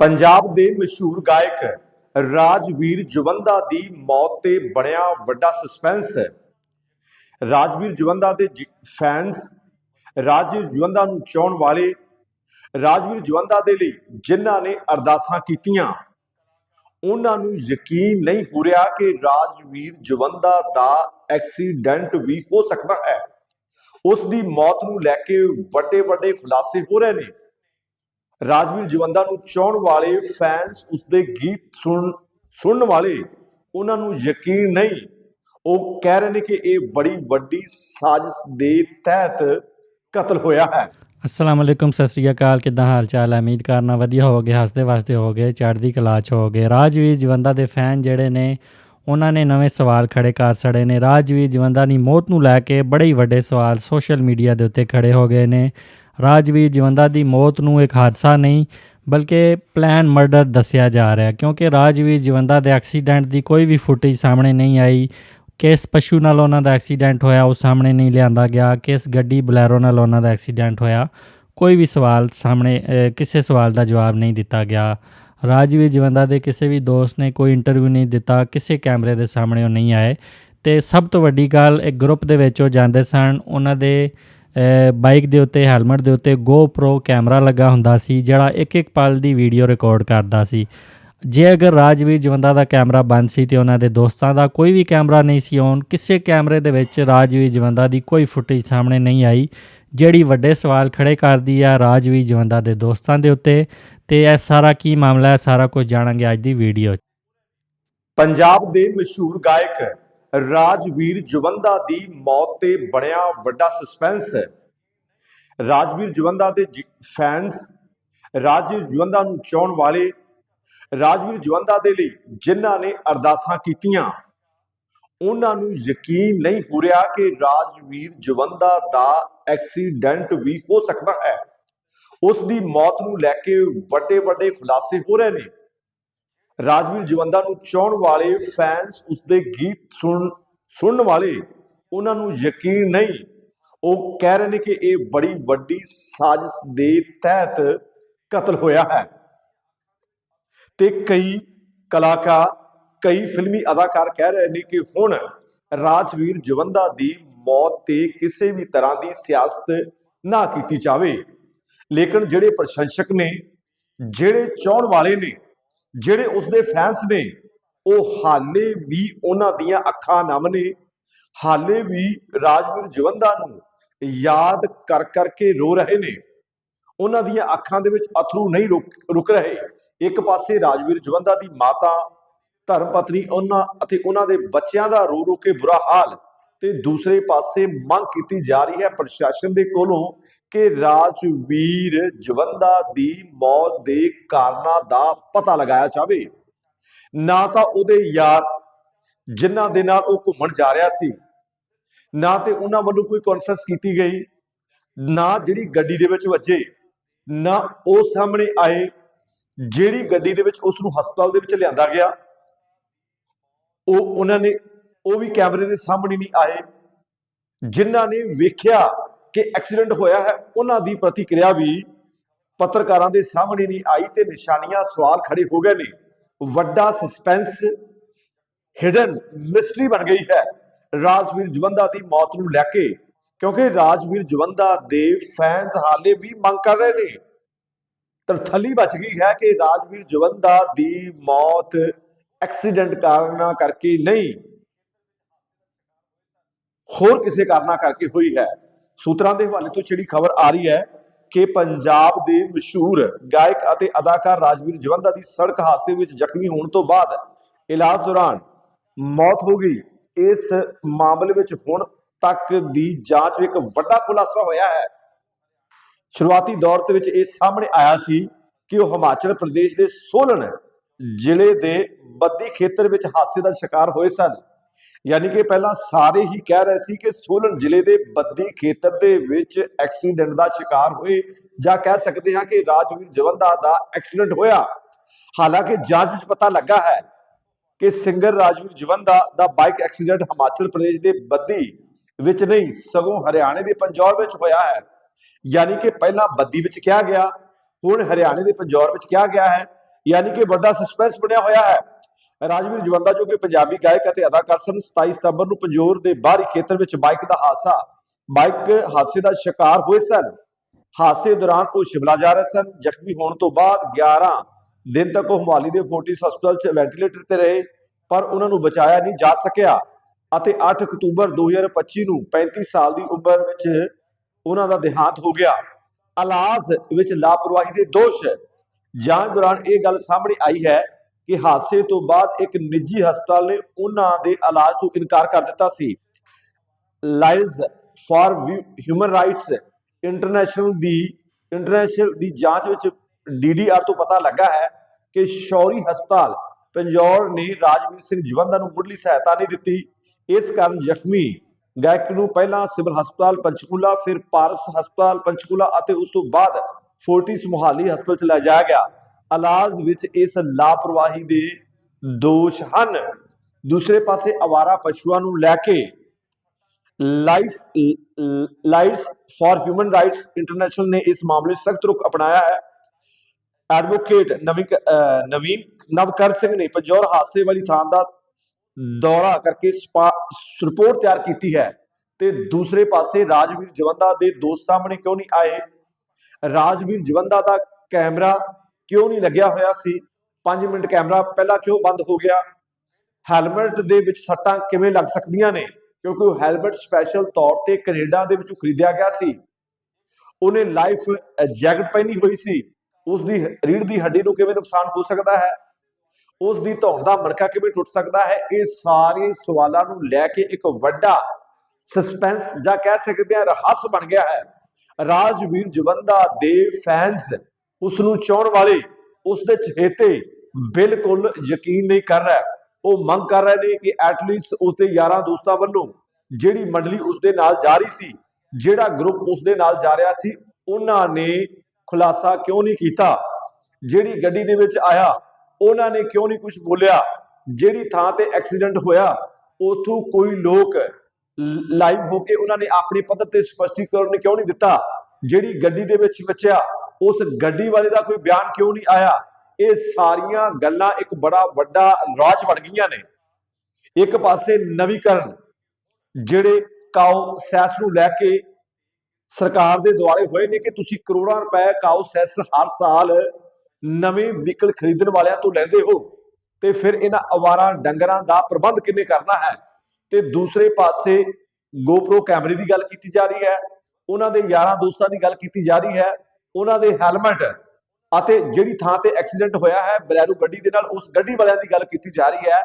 ਪੰਜਾਬ ਦੇ ਮਸ਼ਹੂਰ ਗਾਇਕ ਰਾਜਵੀਰ ਜਵੰਦਾ ਦੀ ਮੌਤ ਤੇ ਬਣਿਆ ਵੱਡਾ ਸਸਪੈਂਸ ਹੈ। ਰਾਜਵੀਰ ਜਵੰਦਾ ਦੇ ਫੈਨਸ ਰਾਜਵੀਰ ਜਵੰਦਾ ਨੂੰ ਚਾਹਣ ਵਾਲੇ ਰਾਜਵੀਰ ਜਵੰਦਾ ਦੇ ਲਈ ਜਿਨ੍ਹਾਂ ਨੇ ਅਰਦਾਸਾਂ ਕੀਤੀਆਂ, ਉਹਨਾਂ ਨੂੰ ਯਕੀਨ ਨਹੀਂ ਹੋ ਰਿਹਾ ਕਿ ਰਾਜਵੀਰ ਜਵੰਦਾ ਦਾ ਐਕਸੀਡੈਂਟ ਵੀ ਹੋ ਸਕਦਾ ਹੈ। ਉਸ ਦੀ ਮੌਤ ਨੂੰ ਲੈ ਕੇ ਵੱਡੇ ਵੱਡੇ ਖੁਲਾਸੇ ਹੋ ਰਹੇ ਨੇ। ਰਾਜਵੀਰ ਜਵੰਦਾ ਨੂੰ ਚਾਹਣ ਵਾਲੇ ਫੈਨਸ ਉਸਦੇ ਗੀਤ ਸੁਣ, ਸੁਣਨ ਵਾਲੇ ਉਹਨਾਂ ਨੂੰ ਯਕੀਨ ਨਹੀਂ। ਉਹ ਕਹਿ ਰਹੇ ਨੇ ਕਿ ਇਹ ਬੜੀ ਵੱਡੀ ਸਾਜ਼ਿਸ਼ ਦੇ ਤਹਿਤ ਕਤਲ ਹੋਇਆ ਹੈ। ਅਸਲਾਮ ਅਲੈਕੁਮ, ਸਤਿ ਸ੍ਰੀ ਅਕਾਲ। ਕਿਦਾਂ ਹਾਲ ਚਾਲ ਹੈ? ਉਮੀਦ ਕਰਨਾ ਵਧੀਆ ਹੋਵੋਗੇ, ਹੱਸਦੇ ਵਸਦੇ ਹੋਵੋਗੇ, ਚੜ੍ਹਦੀ ਕਲਾ ਚ ਹੋਵੋਗੇ। ਰਾਜਵੀਰ ਜਵੰਦਾ ਦੇ ਫੈਨ ਜਿਹੜੇ ਨੇ, ਉਹਨਾਂ ਨੇ ਨਵੇਂ ਸਵਾਲ ਖੜੇ ਕਰ ਸੜੇ ਨੇ। ਰਾਜਵੀਰ ਜਵੰਦਾ ਦੀ ਮੌਤ ਨੂੰ ਲੈ ਕੇ ਬੜੇ ਵੱਡੇ ਸਵਾਲ ਸੋਸ਼ਲ ਮੀਡੀਆ ਦੇ ਉੱਤੇ ਖੜੇ ਹੋ ਗਏ ਨੇ। ਰਾਜਵੀਰ ਜਵੰਦਾ ਦੀ ਮੌਤ ਨੂੰ ਇੱਕ ਹਾਦਸਾ ਨਹੀਂ, ਬਲਕਿ ਪਲਾਨ ਮਰਡਰ ਦੱਸਿਆ ਜਾ ਰਿਹਾ ਕਿਉਂਕਿ ਰਾਜਵੀਰ ਜਵੰਦਾ ਦੇ ਐਕਸੀਡੈਂਟ ਦੀ ਕੋਈ ਵੀ ਫੁਟੇਜ ਸਾਹਮਣੇ ਨਹੀਂ ਆਈ। ਕਿਸ ਪਸ਼ੂ ਨਾਲ ਉਹਨਾਂ ਦਾ ਐਕਸੀਡੈਂਟ ਹੋਇਆ, ਉਹ ਸਾਹਮਣੇ ਨਹੀਂ ਲਿਆਂਦਾ ਗਿਆ। ਕਿਸ ਗੱਡੀ ਬਲੈਰੋ ਨਾਲ ਉਹਨਾਂ ਦਾ ਐਕਸੀਡੈਂਟ ਹੋਇਆ, ਕੋਈ ਵੀ ਸਵਾਲ ਸਾਹਮਣੇ ਕਿਸੇ ਸਵਾਲ ਦਾ ਜਵਾਬ ਨਹੀਂ ਦਿੱਤਾ ਗਿਆ। ਰਾਜਵੀਰ ਜਵੰਦਾ ਦੇ ਕਿਸੇ ਵੀ ਦੋਸਤ ਨੇ ਕੋਈ ਇੰਟਰਵਿਊ ਨਹੀਂ ਦਿੱਤਾ, ਕਿਸੇ ਕੈਮਰੇ ਦੇ ਸਾਹਮਣੇ ਉਹ ਨਹੀਂ ਆਏ। ਤੇ ਸਭ ਤੋਂ ਵੱਡੀ ਗੱਲ, ਇੱਕ ਗਰੁੱਪ ਦੇ ਵਿੱਚ ਉਹ ਜਾਂਦੇ ਸਨ। ਉਹਨਾਂ ਦੇ ਬਾਈਕ ਦੇ ਉੱਤੇ, ਹੈਲਮਟ ਦੇ ਉੱਤੇ GoPro ਕੈਮਰਾ ਲੱਗਾ ਹੁੰਦਾ ਸੀ, ਜਿਹੜਾ ਇੱਕ ਇੱਕ ਪਲ ਦੀ ਵੀਡੀਓ ਰਿਕਾਰਡ ਕਰਦਾ ਸੀ। ਜੇ ਅਗਰ ਰਾਜਵੀਰ ਜਵੰਦਾ ਦਾ ਕੈਮਰਾ ਬੰਦ ਸੀ ਤੇ ਉਹਨਾਂ ਦੇ ਦੋਸਤਾਂ ਦਾ ਕੋਈ ਵੀ ਕੈਮਰਾ ਨਹੀਂ ਸੀ ਔਨ ਕਿਸੇ ਕੈਮਰੇ ਦੇ ਵਿੱਚ ਰਾਜਵੀਰ ਜਵੰਦਾ ਦੀ ਕੋਈ ਫੁਟੇਜ ਸਾਹਮਣੇ ਨਹੀਂ ਆਈ, ਜਿਹੜੀ ਵੱਡੇ ਸਵਾਲ ਖੜੇ ਕਰਦੀ ਆ ਰਾਜਵੀਰ ਜਵੰਦਾ ਦੇ ਦੋਸਤਾਂ ਦੇ ਉੱਤੇ। ਤੇ ਇਹ ਸਾਰਾ ਕੀ ਮਾਮਲਾ ਹੈ? ਸਾਰਾ ਕੁਝ ਜਾਣਾਂਗੇ ਅੱਜ ਦੀ ਵੀਡੀਓ 'ਚ। ਪੰਜਾਬ ਦੇ ਮਸ਼ਹੂਰ ਗਾਇਕ ਰਾਜਵੀਰ ਜਵੰਦਾ ਦੀ ਮੌਤ ਤੇ ਬਣਿਆ ਵੱਡਾ ਸਸਪੈਂਸ ਹੈ। ਰਾਜਵੀਰ ਜਵੰਦਾ ਦੇ ਜ- ਫੈਨਸ ਰਾਜਵੀਰ ਜਵੰਦਾ ਨੂੰ ਚਾਹਣ ਵਾਲੇ ਰਾਜਵੀਰ ਜਵੰਦਾ ਦੇ ਲਈ ਜਿਨ੍ਹਾਂ ਨੇ ਅਰਦਾਸਾਂ ਕੀਤੀਆਂ, ਉਹਨਾਂ ਨੂੰ ਯਕੀਨ ਨਹੀਂ ਹੋ ਰਿਹਾ ਕਿ ਰਾਜਵੀਰ ਜਵੰਦਾ ਦਾ ਐਕਸੀਡੈਂਟ ਵੀ ਹੋ ਸਕਦਾ ਹੈ। ਉਸ ਦੀ ਮੌਤ ਨੂੰ ਲੈ ਕੇ ਵੱਡੇ ਵੱਡੇ ਖੁਲਾਸੇ ਹੋ ਰਹੇ ਨੇ। ਰਾਜਵੀਰ ਜਵੰਦਾ ਨੂੰ ਚਾਹਣ ਵਾਲੇ ਫੈਨਸ ਉਸਦੇ ਗੀਤ ਸੁਣ, ਸੁਣਨ ਵਾਲੇ ਉਹਨਾਂ ਨੂੰ ਯਕੀਨ ਨਹੀਂ। ਉਹ ਕਹਿ ਰਹੇ ਨੇ ਕਿ ਇਹ ਬੜੀ ਵੱਡੀ ਸਾਜ਼ਿਸ਼ ਦੇ ਤਹਿਤ ਕਤਲ ਹੋਇਆ ਹੈ। ਤੇ ਕਈ ਕਲਾਕਾਰ, ਕਈ ਫਿਲਮੀ ਅਦਾਕਾਰ ਕਹਿ ਰਹੇ ਨੇ ਕਿ ਹੁਣ ਰਾਜਵੀਰ ਜਵੰਦਾ ਦੀ ਮੌਤ ਤੇ ਕਿਸੇ ਵੀ ਤਰ੍ਹਾਂ ਦੀ ਸਿਆਸਤ ਨਾ ਕੀਤੀ ਜਾਵੇ। ਲੇਕਿਨ ਜਿਹੜੇ ਪ੍ਰਸ਼ੰਸਕ ਨੇ, ਜਿਹੜੇ ਚਾਹਣ ਵਾਲੇ ਨੇ ਜਿਹੜੇ ਉਸਦੇ ਫੈਨਸ ਨੇ, ਉਹ ਹਾਲੇ ਵੀ ਉਹਨਾਂ ਦੀਆਂ ਅੱਖਾਂ ਨਮ ਨੇ। ਹਾਲੇ ਵੀ ਰਾਜਵੀਰ ਜਵੰਦਾ ਨੂੰ ਯਾਦ ਕਰ ਕਰਕੇ ਰੋ ਰਹੇ ਨੇ। ਉਹਨਾਂ ਦੀਆਂ ਅੱਖਾਂ ਦੇ ਵਿੱਚ ਅਥਰੂ ਨਹੀਂ ਰੁਕ ਰੁਕ ਰਹੇ। ਇੱਕ ਪਾਸੇ ਰਾਜਵੀਰ ਜਵੰਦਾ ਦੀ ਮਾਤਾ, ਧਰਮ ਪਤਨੀ ਉਹਨਾਂ ਅਤੇ ਉਹਨਾਂ ਦੇ ਬੱਚਿਆਂ ਦਾ ਰੋ ਰੋ ਕੇ ਬੁਰਾ ਹਾਲ ਤੇ ਦੂਸਰੇ ਪਾਸੇ ਮੰਗ ਕੀਤੀ ਜਾ ਰਹੀ ਹੈ ਪ੍ਰਸ਼ਾਸਨ ਦੇ ਕੋਲੋਂ ਕਿ ਰਾਜਵੀਰ ਜਵੰਦਾ ਦੀ ਮੌਤ ਦੇ ਕਾਰਨਾਂ ਦਾ ਪਤਾ ਲਗਾਇਆ ਜਾਵੇ। ਨਾ ਤਾਂ ਉਹਦੇ ਯਾਰ ਜਿਨ੍ਹਾਂ ਦੇ ਨਾਲ ਉਹ ਘੁੰਮਣ ਜਾ ਰਿਹਾ ਸੀ, ਨਾ ਤੇ ਉਹਨਾਂ ਵੱਲੋਂ ਕੋਈ ਕਾਨਫਰੰਸ ਕੀਤੀ ਗਈ, ਨਾ ਜਿਹੜੀ ਗੱਡੀ ਦੇ ਵਿੱਚ ਵੱਜੇ, ਨਾ ਉਹ ਸਾਹਮਣੇ ਆਏ, ਜਿਹੜੀ ਗੱਡੀ ਦੇ ਵਿੱਚ ਉਸ ਨੂੰ ਹਸਪਤਾਲ ਦੇ ਵਿੱਚ ਲਿਆਂਦਾ ਗਿਆ, ਉਹ ਉਹਨਾਂ ਨੇ, ਉਹ ਵੀ ਕੈਮਰੇ ਦੇ ਸਾਹਮਣੇ ਨਹੀਂ ਆਏ, ਜਿਨ੍ਹਾਂ ਨੇ ਵੇਖਿਆ ਕਿ ਐਕਸੀਡੈਂਟ ਹੋਇਆ ਹੈ, ਉਹਨਾਂ ਦੀ ਪ੍ਰਤੀਕਿਰਿਆ ਵੀ ਪੱਤਰਕਾਰਾਂ ਦੇ ਸਾਹਮਣੇ ਨਹੀਂ ਆਈ ਤੇ ਨਿਸ਼ਾਨੀਆਂ ਸਵਾਲ ਖੜੇ ਹੋ ਗਏ ਨੇ। ਵੱਡਾ ਸਸਪੈਂਸ ਹਿਡਨ ਮਿਸਟਰੀ ਬਣ ਗਈ ਹੈ। ਰਾਜਵੀਰ ਜਵੰਦਾ ਦੀ ਮੌਤ ਨੂੰ ਲੈ ਕੇ, ਕਿਉਂਕਿ ਰਾਜਵੀਰ ਜਵੰਦਾ ਦੇ ਫੈਨਸ ਹਾਲੇ ਵੀ ਮੰਗ ਕਰ ਰਹੇ ਨੇ। ਤਰਥਲੀ ਬਚ ਗਈ ਹੈ ਕਿ ਰਾਜਵੀਰ ਜਵੰਦਾ ਦੀ ਮੌਤ ਐਕਸੀਡੈਂਟ ਕਾਰਨਾਂ ਕਰਕੇ ਨਹੀਂ, ਹੋਰ ਕਿਸੇ ਕਾਰਨਾਂ ਕਰਕੇ ਹੋਈ ਹੈ। ਸੂਤਰਾਂ ਦੇ ਹਵਾਲੇ ਤੋਂ ਜਿਹੜੀ ਖਬਰ ਆ ਰਹੀ ਹੈ ਕਿ ਪੰਜਾਬ ਦੇ ਮਸ਼ਹੂਰ ਗਾਇਕ ਅਤੇ ਅਦਾਕਾਰ ਰਾਜਵੀਰ ਜਵੰਦਾ ਦੀ ਸੜਕ ਹਾਦਸੇ ਵਿੱਚ ਜ਼ਖਮੀ ਹੋਣ ਤੋਂ ਬਾਅਦ ਇਲਾਜ ਦੌਰਾਨ ਮੌਤ ਹੋ ਗਈ। ਇਸ ਮਾਮਲੇ ਵਿੱਚ ਹੁਣ ਤੱਕ ਦੀ ਜਾਂਚ ਵਿੱਚ ਇੱਕ ਵੱਡਾ ਖੁਲਾਸਾ ਹੋਇਆ ਹੈ। ਸ਼ੁਰੂਆਤੀ ਦੌਰ ਦੇ ਵਿੱਚ ਇਹ ਸਾਹਮਣੇ ਆਇਆ ਸੀ ਕਿ ਉਹ ਹਿਮਾਚਲ ਪ੍ਰਦੇਸ਼ ਦੇ ਸੋਲਨ ਜ਼ਿਲ੍ਹੇ ਦੇ ਬੱਦੀ ਖੇਤਰ ਵਿੱਚ ਹਾਦਸੇ ਦਾ ਸ਼ਿਕਾਰ ਹੋਏ ਸਨ। ਯਾਨੀ ਕਿ ਪਹਿਲਾਂ ਸਾਰੇ ਹੀ ਕਹਿ ਰਹੇ ਸੀ ਕਿ ਸੋਲਨ ਜ਼ਿਲ੍ਹੇ ਦੇ ਬੱਦੀ ਖੇਤਰ ਦੇ ਵਿੱਚ ਐਕਸੀਡੈਂਟ ਦਾ ਸ਼ਿਕਾਰ ਹੋਏ ਜਾਂ ਕਹਿ ਸਕਦੇ ਹਾਂ ਕਿ ਰਾਜਵੀਰ ਜਵੰਦਾ ਦਾ ਐਕਸੀਡੈਂਟ ਹੋਇਆ। ਹਾਲਾਂਕਿ ਜਾਂਚ ਵਿੱਚ ਪਤਾ ਲੱਗਾ ਹੈ ਕਿ ਸਿੰਗਰ ਰਾਜਵੀਰ ਜਵੰਦਾ ਦਾ ਬਾਈਕ ਐਕਸੀਡੈਂਟ ਹਿਮਾਚਲ ਪ੍ਰਦੇਸ਼ ਦੇ ਬੱਦੀ ਵਿੱਚ ਨਹੀਂ, ਸਗੋਂ ਹਰਿਆਣੇ ਦੇ ਪੰਜੌਰ ਵਿੱਚ ਹੋਇਆ ਹੈ। ਯਾਨੀ ਕਿ ਪਹਿਲਾਂ ਬੱਦੀ ਵਿੱਚ ਕਿਹਾ ਗਿਆ, ਹੁਣ ਹਰਿਆਣੇ ਦੇ ਪੰਜੌਰ ਵਿੱਚ ਕਿਹਾ ਗਿਆ ਹੈ। ਯਾਨੀ ਕਿ ਵੱਡਾ ਸਸਪੈਂਸ ਬਣਿਆ ਹੋਇਆ ਹੈ। ਰਾਜਵੀਰ ਜਵੰਦਾ ਜੋ ਕਿ ਪੰਜਾਬੀ ਗਾਇਕ ਅਤੇ ਅਦਾਕਾਰ ਸਨ 27 ਸਤੰਬਰ ਨੂੰ ਪੰਜੋਰ ਦੇ ਬਾਹਰੀ ਖੇਤਰ ਵਿੱਚ ਬਾਈਕ ਦਾ ਹਾਦਸਾ, ਬਾਈਕ ਹਾਦਸੇ ਦਾ ਸ਼ਿਕਾਰ ਹੋਏ ਸਨ। ਹਾਦਸੇ ਦੌਰਾਨ ਉਹ ਸ਼ਿਮਲਾ ਜਾ ਰਹੇ ਸਨ। ਜ਼ਖਮੀ ਹੋਣ ਤੋਂ ਬਾਅਦ 11 ਦਿਨ ਤੱਕ ਉਹ ਮੁਹਾਲੀ ਦੇ ਫੋਰਟਿਸ ਹਸਪਤਾਲ 'ਚ ਵੈਂਟੀਲੇਟਰ ਤੇ ਰਹੇ, ਪਰ ਉਹਨਾਂ ਨੂੰ ਬਚਾਇਆ ਨਹੀਂ ਜਾ ਸਕਿਆ ਅਤੇ 8 ਅਕਤੂਬਰ 2025 ਨੂੰ 35 ਸਾਲ ਦੀ ਉਮਰ ਵਿੱਚ ਉਹਨਾਂ ਦਾ ਦੇਹਾਂਤ ਹੋ ਗਿਆ। ਇਲਾਜ ਵਿੱਚ ਲਾਪਰਵਾਹੀ ਦੇ ਦੋਸ਼। ਜਾਂਚ ਦੌਰਾਨ ਇਹ ਗੱਲ ਸਾਹਮਣੇ ਆਈ ਹੈ ਕਿ ਹਾਦਸੇ ਤੋਂ ਬਾਅਦ ਇੱਕ ਨਿੱਜੀ ਹਸਪਤਾਲ ਨੇ ਉਹਨਾਂ ਦੇ ਇਲਾਜ ਤੋਂ ਇਨਕਾਰ ਕਰ ਦਿੱਤਾ ਸੀ। Lions for human rights international the international ਦੀ ਜਾਂਚ ਵਿੱਚ ਡੀਡੀਆਰ ਤੋਂ ਪਤਾ ਲੱਗਾ ਹੈ ਕਿ ਸ਼ੌਰੀ ਹਸਪਤਾਲ ਪੰਜੌਰ ਨੇ ਰਾਜਵੀਰ ਸਿੰਘ ਜਵੰਦਾ ਨੂੰ ਮੁੱਢਲੀ ਸਹਾਇਤਾ ਨਹੀਂ ਦਿੱਤੀ। ਇਸ ਕਾਰਨ ਜ਼ਖਮੀ ਗਾਇਕ ਨੂੰ ਪਹਿਲਾਂ ਸਿਵਲ ਹਸਪਤਾਲ ਪੰਚਕੂਲਾ, ਫਿਰ ਪਾਰਸ ਹਸਪਤਾਲ ਪੰਚਕੂਲਾ ਅਤੇ ਉਸ ਤੋਂ ਬਾਅਦ ਫੋਰਟਿਸ ਮੁਹਾਲੀ ਹਸਪਤਾਲ ਚ ਲੈ ਜਾਇਆ ਗਿਆ। ਇਲਾਜ ਵਿੱਚ ਇਸ ਲਾਪਰਵਾਹੀ ਦੇ ਦੋਸ਼ ਹਨ। ਦੂਸਰੇ ਪਾਸੇ ਆਵਾਰਾ ਪਸ਼ੂਆਂ ਨੂੰ ਲੈ ਕੇ life life for human rights international ਨੇ ਇਸ ਮਾਮਲੇ ਸਖਤ ਰੁਖ ਅਪਣਾਇਆ ਹੈ। ਐਡਵੋਕੇਟ ਨਵੀਨ ਨਵਕਰ ਸਿੰਘ ਨੇ ਪੰਜੌਰ ਹਾਦਸੇ ਵਾਲੀ ਥਾਂ ਦਾ ਦੌਰਾ ਕਰਕੇ ਰਿਪੋਰਟ ਤਿਆਰ ਕੀਤੀ ਹੈ ਤੇ ਦੂਸਰੇ ਪਾਸੇ ਰਾਜਵੀਰ ਜਵੰਦਾ ਦੇ ਦੋਸਤ ਸਾਹਮਣੇ ਕਿਉਂ ਨਹੀਂ ਆਏ? ਰਾਜਵੀਰ ਜਵੰਦਾ ਦਾ ਕੈਮਰਾ ਕਿਉਂ ਨਹੀਂ ਲੱਗਿਆ ਹੋਇਆ ਸੀ? 5 ਮਿੰਟ ਕੈਮਰਾ, ਪਹਿਲਾਂ ਕਿਉਂ ਬੰਦ ਹੋ ਗਿਆ? ਹੈਲਮਟ ਦੇ ਵਿੱਚ ਸੱਟਾਂ ਕਿਵੇਂ ਲੱਗ ਸਕਦੀਆਂ ਨੇ? ਕਿਉਂਕਿ ਉਹ ਹੈਲਮਟ ਸਪੈਸ਼ਲ ਤੌਰ ਤੇ ਕੈਨੇਡਾ ਦੇ ਵਿੱਚੋਂ ਖਰੀਦਿਆ ਗਿਆ ਸੀ। ਉਹਨੇ ਲਾਈਫ ਜੈਕਟ ਪਹਿਨੀ ਹੋਈ ਸੀ। ਉਸ ਦੀ ਰੀੜ ਦੀ ਹੱਡੀ ਨੂੰ ਕਿਵੇਂ ਨੁਕਸਾਨ ਹੋ ਸਕਦਾ ਹੈ? ਉਸ ਦੀ ਧੌਣ ਦਾ ਮਣਕਾ ਕਿਵੇਂ ਟੁੱਟ ਸਕਦਾ ਹੈ? ਇਹ ਸਾਰੇ ਸਵਾਲਾਂ ਨੂੰ ਲੈ ਕੇ ਇੱਕ ਵੱਡਾ ਸਸਪੈਂਸ ਜਾਂ ਕਹਿ ਸਕਦੇ ਹਾਂ ਰਹੱਸ ਬਣ ਗਿਆ ਹੈ। ਰਾਜਵੀਰ ਜਵੰਦਾ ਦੇ ਫੈਨਸ ਉਸ ਨੂੰ ਚਾਹਣ ਵਾਲੇ ਉਸ ਦੇ ਚਹੇਤੇ ਬਿਲਕੁਲ ਯਕੀਨ ਨਹੀਂ ਕਰ ਰਿਹਾ। ਉਹ ਮੰਗ ਕਰ ਰਹੇ ਨੇ ਕਿ ਐਟਲੀਸਟ ਉਸ ਦੇ ਯਾਰਾਂ ਦੋਸਤਾਂ ਵੱਲੋਂ ਜਿਹੜੀ ਮੰਡਲੀ ਉਸ ਦੇ ਨਾਲ ਜਾ ਰਹੀ ਸੀ ਜਿਹੜਾ ਗਰੁੱਪ ਉਸ ਦੇ ਨਾਲ ਜਾ ਰਿਹਾ ਸੀ ਉਹਨਾਂ ਨੇ ਖੁਲਾਸਾ ਕਿਉਂ ਨਹੀਂ ਕੀਤਾ? ਜਿਹੜੀ ਗੱਡੀ ਦੇ ਵਿੱਚ ਆਇਆ ਉਹਨਾਂ ਨੇ ਕਿਉਂ ਨਹੀਂ ਕੁਝ ਬੋਲਿਆ? ਜਿਹੜੀ ਥਾਂ ਤੇ ਐਕਸੀਡੈਂਟ ਹੋਇਆ ਉਥੋਂ ਕੋਈ ਲੋਕ ਲਾਈਵ ਹੋ ਕੇ ਉਹਨਾਂ ਨੇ ਆਪਣੇ ਪੱਧਰ ਤੇ ਸਪਸ਼ਟੀਕਰਨ ਕਿਉਂ ਨਹੀਂ ਦਿੱਤਾ? ਜਿਹੜੀ ਗੱਡੀ ਦੇ ਵਿੱਚ ਬਚਿਆ ਉਸ ਗੱਡੀ ਵਾਲੇ ਦਾ ਕੋਈ ਬਿਆਨ ਕਿਉਂ ਨਹੀਂ ਆਇਆ? ਇਹ ਸਾਰੀਆਂ ਗੱਲਾਂ ਇੱਕ ਬੜਾ ਵੱਡਾ ਰਾਜ ਬਣ ਗਈਆਂ ਨੇ। ਇੱਕ ਪਾਸੇ ਨਵੀਕਰਨ, ਜਿਹੜੇ ਕਾਉ ਸੈਸ ਨੂੰ ਲੈ ਕੇ ਸਰਕਾਰ ਦੇ ਦੁਆਰੇ ਹੋਏ ਨੇ ਕਿ ਤੁਸੀਂ ਕਰੋੜਾਂ ਰੁਪਏ ਕਾਉ ਸੈਸ ਹਰ ਸਾਲ ਨਵੇਂ ਵਹੀਕਲ ਖਰੀਦਣ ਵਾਲਿਆਂ ਤੋਂ ਲੈਂਦੇ ਹੋ ਤੇ ਫਿਰ ਇਹਨਾਂ ਅਵਾਰਾ ਡੰਗਰਾਂ ਦਾ ਪ੍ਰਬੰਧ ਕਿੰਨੇ ਕਰਨਾ ਹੈ? ਤੇ ਦੂਸਰੇ ਪਾਸੇ ਗੋਪਰੋ ਕੈਮਰੇ ਦੀ ਗੱਲ ਕੀਤੀ ਜਾ ਰਹੀ ਹੈ, ਉਹਨਾਂ ਦੇ ਯਾਰਾਂ ਦੋਸਤਾਂ ਦੀ ਗੱਲ ਕੀਤੀ ਜਾ ਰਹੀ ਹੈ ਉਹਨਾਂ ਦੇ ਹੈਲਮਟ ਅਤੇ ਜਿਹੜੀ ਥਾਂ ਤੇ ਐਕਸੀਡੈਂਟ ਹੋਇਆ ਹੈ ਬਲੈਰੋ ਗੱਡੀ ਦੇ ਨਾਲ, ਉਸ ਗੱਡੀ ਵਾਲਿਆਂ ਦੀ ਗੱਲ ਕੀਤੀ ਜਾ ਰਹੀ ਹੈ।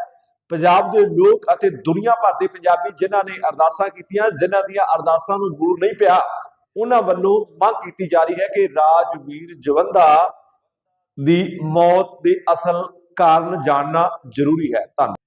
ਪੰਜਾਬ ਦੇ ਲੋਕ ਅਤੇ ਦੁਨੀਆ ਭਰ ਦੇ ਪੰਜਾਬੀ ਜਿਨ੍ਹਾਂ ਨੇ ਅਰਦਾਸਾਂ ਕੀਤੀਆਂ, ਜਿਨ੍ਹਾਂ ਦੀਆਂ ਅਰਦਾਸਾਂ ਨੂੰ ਦੂਰ ਨਹੀਂ ਪਿਆ, ਉਹਨਾਂ ਵੱਲੋਂ ਮੰਗ ਕੀਤੀ ਜਾ ਰਹੀ ਹੈ ਕਿ ਰਾਜਵੀਰ ਜਵੰਦਾ ਦੀ ਮੌਤ ਦੇ ਅਸਲ ਕਾਰਨ ਜਾਣਨਾ ਜ਼ਰੂਰੀ ਹੈ। ਧੰਨਵਾਦ।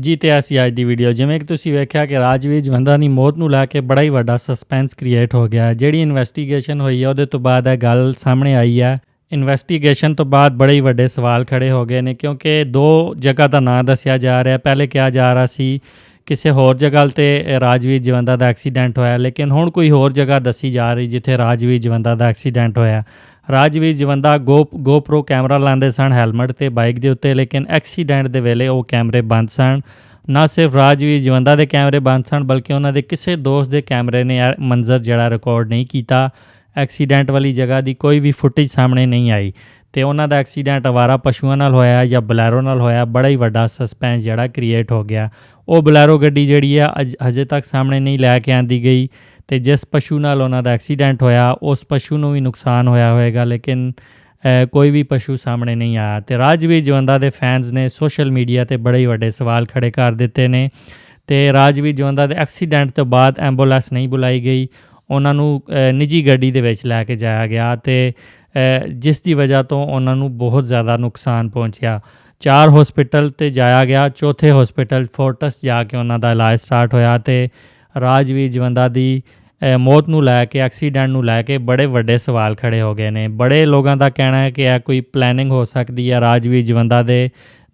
ਜੀ ਤੇ ਅਸੀਂ ਅੱਜ ਦੀ ਵੀਡੀਓ ਜਿਵੇਂ ਕਿ ਤੁਸੀਂ ਵੇਖਿਆ ਕਿ ਰਾਜਵੀਰ ਜਵੰਦਾ ਦੀ ਮੌਤ ਨੂੰ ਲੈ ਕੇ ਬੜਾ ਹੀ ਵੱਡਾ ਸਸਪੈਂਸ ਕ੍ਰੀਏਟ ਹੋ ਗਿਆ ਜਿਹੜੀ ਇਨਵੈਸਟੀਗੇਸ਼ਨ ਹੋਈ ਹੈ, ਉਹਦੇ ਤੋਂ ਬਾਅਦ ਇਹ ਗੱਲ ਸਾਹਮਣੇ ਆਈ ਹੈ। ਇਨਵੈਸਟੀਗੇਸ਼ਨ ਤੋਂ ਬਾਅਦ ਬੜੇ ਹੀ ਵੱਡੇ ਸਵਾਲ ਖੜੇ ਹੋ ਗਏ ਨੇ, ਕਿਉਂਕਿ ਦੋ ਜਗ੍ਹਾ ਦਾ ਨਾਂ ਦੱਸਿਆ ਜਾ ਰਿਹਾ। ਪਹਿਲੇ ਕਿਹਾ ਜਾ ਰਿਹਾ ਸੀ ਕਿਸੇ ਹੋਰ ਜਗ੍ਹਾ ਤੇ ਰਾਜਵੀਰ ਜਵੰਦਾ ਦਾ ਐਕਸੀਡੈਂਟ ਹੋਇਆ, ਲੇਕਿਨ ਹੁਣ ਕੋਈ ਹੋਰ ਜਗ੍ਹਾ ਦੱਸੀ ਜਾ ਰਹੀ ਜਿੱਥੇ ਰਾਜਵੀਰ ਜਵੰਦਾ ਦਾ ਐਕਸੀਡੈਂਟ ਹੋਇਆ। Rajvir Jawanda go GoPro camera ਲਾਉਂਦੇ ਸਨ ਹੈਲਮਟ ਤੇ ਬਾਈਕ ਦੇ ਉੱਤੇ, ਲੇਕਿਨ ਐਕਸੀਡੈਂਟ ਦੇ ਵੇਲੇ ਉਹ ਕੈਮਰੇ ਬੰਦ ਸਨ। ਨਾ ਸਿਰਫ ਰਾਜਵੀਰ ਜਵੰਦਾ ਦੇ ਕੈਮਰੇ ਬੰਦ ਸਨ, ਬਲਕਿ ਉਹਨਾਂ ਦੇ ਕਿਸੇ ਦੋਸਤ ਦੇ ਕੈਮਰੇ ਨੇ ਮੰਜ਼ਰ ਜਿਹੜਾ ਰਿਕਾਰਡ ਨਹੀਂ ਕੀਤਾ। ਐਕਸੀਡੈਂਟ ਵਾਲੀ ਜਗ੍ਹਾ ਦੀ ਕੋਈ ਵੀ ਫੁਟੇਜ ਸਾਹਮਣੇ ਨਹੀਂ ਆਈ। ਤੇ ਉਹਨਾਂ ਦਾ ਐਕਸੀਡੈਂਟ ਅਵਾਰਾ ਪਸ਼ੂਆਂ ਨਾਲ ਹੋਇਆ ਜਾਂ ਬਲੈਰੋ ਨਾਲ ਹੋਇਆ, ਬੜਾ ਹੀ ਵੱਡਾ ਸਸਪੈਂਸ ਜਿਹੜਾ ਕ੍ਰੀਏਟ ਹੋ ਗਿਆ। ਉਹ ਬਲੈਰੋ ਗੱਡੀ ਜਿਹੜੀ ਆ, ਅਜ- ਹਜੇ ਤੱਕ ਸਾਹਮਣੇ ਨਹੀਂ ਲੈ ਕੇ ਆਂਦੀ ਗਈ ਤੇ ਜਿਸ ਪਸ਼ੂ ਨਾਲ ਉਹਨਾਂ ਦਾ ਐਕਸੀਡੈਂਟ ਹੋਇਆ, ਉਸ ਪਸ਼ੂ ਨੂੰ ਵੀ ਨੁਕਸਾਨ ਹੋਇਆ ਹੋਵੇਗਾ ਲੇਕਿਨ ਕੋਈ ਵੀ ਪਸ਼ੂ ਸਾਹਮਣੇ ਨਹੀਂ ਆਇਆ। ਤੇ ਰਾਜਵੀਰ ਜਵੰਦਾ ਦੇ ਫੈਨਸ ਨੇ ਸੋਸ਼ਲ ਮੀਡੀਆ ਤੇ ਬੜੇ ਹੀ ਵੱਡੇ ਸਵਾਲ ਖੜੇ ਕਰ ਦਿੱਤੇ ਨੇ ਤੇ ਰਾਜਵੀਰ ਜਵੰਦਾ ਦੇ ਐਕਸੀਡੈਂਟ ਤੋਂ ਬਾਅਦ ਐਂਬੂਲੈਂਸ ਨਹੀਂ ਬੁਲਾਈ ਗਈ। ਉਹਨਾਂ ਨੂੰ ਨਿੱਜੀ ਗੱਡੀ ਦੇ ਵਿੱਚ ਲੈ ਕੇ ਜਾਇਆ ਗਿਆ ਤੇ ਜਿਸ ਦੀ ਵਜ੍ਹਾ ਤੋਂ ਉਹਨਾਂ ਨੂੰ ਬਹੁਤ ਜ਼ਿਆਦਾ ਨੁਕਸਾਨ ਪਹੁੰਚਿਆ। ਚਾਰ ਹਸਪੀਟਲ ਤੇ ਜਾਇਆ ਗਿਆ, ਚੌਥੇ ਹਸਪੀਟਲ ਫੋਰਟਸ ਜਾ ਕੇ ਉਹਨਾਂ ਦਾ ਇਲਾਜ ਸਟਾਰਟ ਹੋਇਆ ਤੇ ਰਾਜਵੀਰ ਜਵੰਦਾ ਦੀ ਮੌਤ ਨੂੰ ਲੈ ਕੇ ਐਕਸੀਡੈਂਟ ਨੂੰ ਲੈ ਕੇ ਬੜੇ ਵੱਡੇ ਸਵਾਲ ਖੜੇ ਹੋ ਗਏ ਨੇ। ਬੜੇ ਲੋਕਾਂ ਦਾ ਕਹਿਣਾ ਹੈ ਕਿ ਇਹ ਕੋਈ ਪਲੈਨਿੰਗ ਹੋ ਸਕਦੀ ਹੈ ਰਾਜਵੀਰ ਜਵੰਦਾ ਦੇ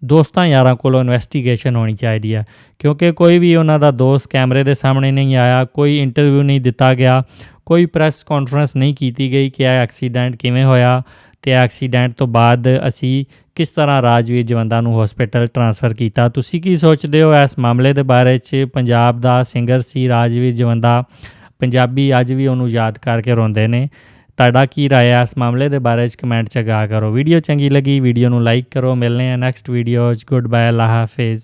ਦੋਸਤਾਂ ਯਾਰਾਂ ਕੋਲੋਂ ਇਨਵੈਸਟੀਗੇਸ਼ਨ ਹੋਣੀ ਚਾਹੀਦੀ ਹੈ ਕਿਉਂਕਿ ਕੋਈ ਵੀ ਉਹਨਾਂ ਦਾ ਦੋਸਤ ਕੈਮਰੇ ਦੇ ਸਾਹਮਣੇ ਨਹੀਂ ਆਇਆ, ਕੋਈ ਇੰਟਰਵਿਊ ਨਹੀਂ ਦਿੱਤਾ ਗਿਆ, ਕੋਈ ਪ੍ਰੈਸ ਕਾਨਫਰੰਸ ਨਹੀਂ ਕੀਤੀ ਗਈ ਕਿ ਇਹ ਐਕਸੀਡੈਂਟ ਕਿਵੇਂ ਹੋਇਆ ਤੇ ਐਕਸੀਡੈਂਟ ਤੋਂ ਬਾਅਦ ਅਸੀਂ ਕਿਸ ਤਰ੍ਹਾਂ ਰਾਜਵੀਰ ਜਵੰਦਾ ਨੂੰ ਹਸਪੀਟਲ ਟਰਾਂਸਫਰ ਕੀਤਾ। ਤੁਸੀਂ ਕੀ ਸੋਚਦੇ ਹੋ ਇਸ ਮਾਮਲੇ ਦੇ ਬਾਰੇ 'ਚ? ਪੰਜਾਬ ਦਾ ਸਿੰਗਰ ਸੀ ਰਾਜਵੀਰ ਜਵੰਦਾ। ਪੰਜਾਬੀ ਅੱਜ ਵੀ ਉਹਨੂੰ ਯਾਦ ਕਰਕੇ ਰੋਂਦੇ ਨੇ। ਤੁਹਾਡਾ ਕੀ ਰਾਏ ਹੈ ਇਸ ਮਾਮਲੇ ਦੇ ਬਾਰੇ 'ਚ ਕਮੈਂਟ 'ਚ ਗਾ ਕਰੋ। ਵੀਡੀਓ ਚੰਗੀ ਲੱਗੀ, ਵੀਡੀਓ ਨੂੰ ਲਾਈਕ ਕਰੋ। ਮਿਲਨੇ ਆ ਨੈਕਸਟ ਵੀਡੀਓ 'ਚ। ਗੁੱਡ ਬਾਏ ਅੱਲਾ ਹਾਫਿਜ਼।